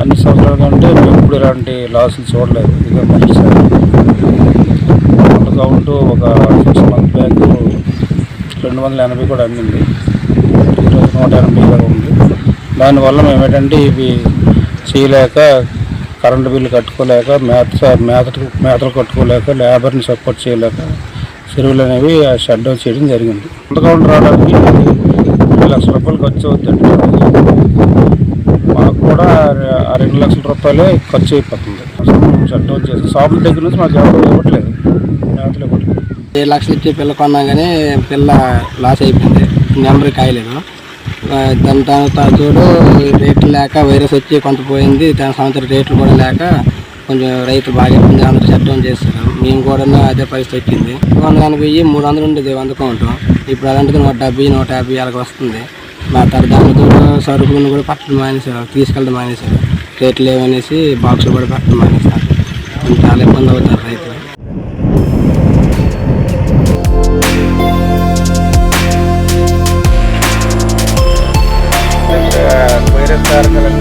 అన్ని సంవత్సరాల కంటే మేము ఇప్పుడు ఇలాంటి లాసులు చూడలేదు. ఇదే మొదటిసారి అకౌంట్ ఒక సిక్స్ మంత్ బ్యాంకు రెండు వందల ఎనభై కూడా అమ్మింది. ఈరోజు నూట ఎనభై కూడా ఉంది. దానివల్ల మేము ఏంటంటే ఇవి చేయలేక కరెంటు బిల్లు కట్టుకోలేక మేత మేత మేతలు కట్టుకోలేక లేబర్ని సపోర్ట్ చేయలేక చెరువులు అనేవి షట్ డౌన్ చేయడం జరిగింది. కొంత రావడానికి రెండు లక్షల రూపాయలు ఖర్చు అవుతుంది మాకు కూడా ఆ రెండు లక్షల రూపాయలే ఖర్చు అయిపోతుంది. షట్ డౌన్ చేసి షాపుల దగ్గర నుంచి మాకు ఎవరు ఇవ్వట్లేదు. మేతలు ఇవ్వట్లేదు. ఏడు లక్షలు ఇచ్చి పిల్ల కొన్నా కానీ పిల్ల లాస్ అయిపోయింది. నెంబర్ కాయలేదు. ఆ, తర్వాత చూడు రేట్లు లేక వైరస్ వచ్చి కొంత పోయింది. దాని సంవత్సరం రేట్లు కూడా లేక కొంచెం రైతు బాగా ఇబ్బంది అందరూ షట్ డౌన్ చేస్తారు మేము కూడా అదే పరిస్థితి వచ్చింది. రెండు వందల ఎనభై మూడు వందలు ఉండేది వంద కౌంట్ ఇప్పుడు అలాంటిది నూట డెబ్బై నూట యాభై అలాగ వస్తుంది. మా తర్వాత దానితో సరుకులను కూడా పట్టడం మానేశారు తీసుకెళ్ళడం మానేశారు. రేట్లు లేవనేసి బాక్సులు కూడా పెట్టడం మానేశారు. చాలా ఇబ్బంది అవుతారు రైతులు. இருக்கார்கள்